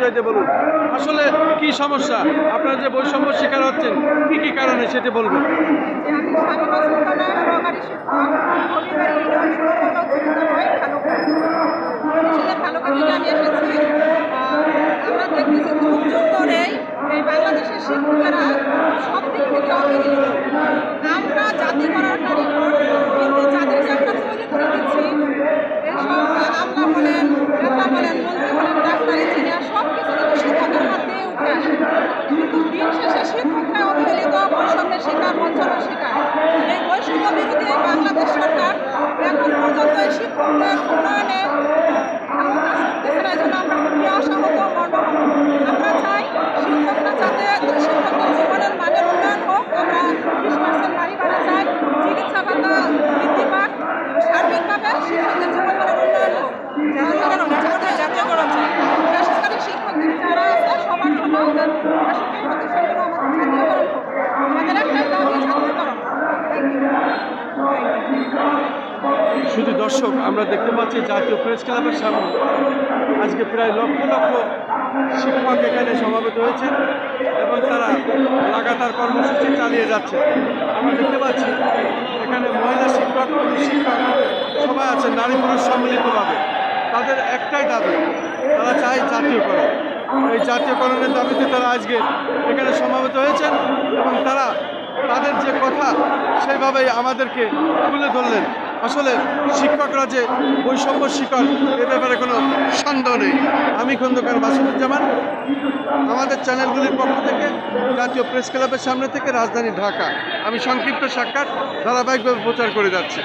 পরিচয়তে বলুন। আসলে কি সমস্যা? আপনারা যে বৈষম্য শিকার হচ্ছেন, কি কি কারণে সেটা বলবেন? আমরা দেখতেছি যুগ যুগ ধরেই এই বাংলাদেশের শিক্ষকেরা সব দিক থেকে অবহেলিত। শুধু দর্শক, আমরা দেখতে পাচ্ছি জাতীয় প্রেস ক্লাবের সামনে আজকে প্রায় লক্ষ লক্ষ শিক্ষক এখানে সমাবেত হয়েছেন এবং তারা লাগাতার কর্মসূচি চালিয়ে যাচ্ছে। আমরা দেখতে পাচ্ছি এখানে মহিলা শিক্ষক শিক্ষক সবাই আছে নারী পুরুষ সম্মিলিতভাবে। তাদের একটাই দাবি, তারা চায় জাতীয়করণ। এই জাতীয়করণের দাবিতে তারা আজকে এখানে সমাবেত হয়েছেন এবং তারা তাদের যে কথা সেইভাবেই আমাদেরকে তুলে ধরলেন। আসলে শিক্ষকরা যে বৈষম্য শিকার, এ ব্যাপারে কোনো সন্দেহ নেই। আমি খন্দকার মাসুদুজ্জামান আমাদের চ্যানেলগুলির পক্ষ থেকে জাতীয় প্রেস ক্লাবের সামনে থেকে রাজধানী ঢাকা। আমি সংক্ষিপ্ত সাক্ষাৎ, ধারাবাহিকভাবে প্রচার করে যাচ্ছি।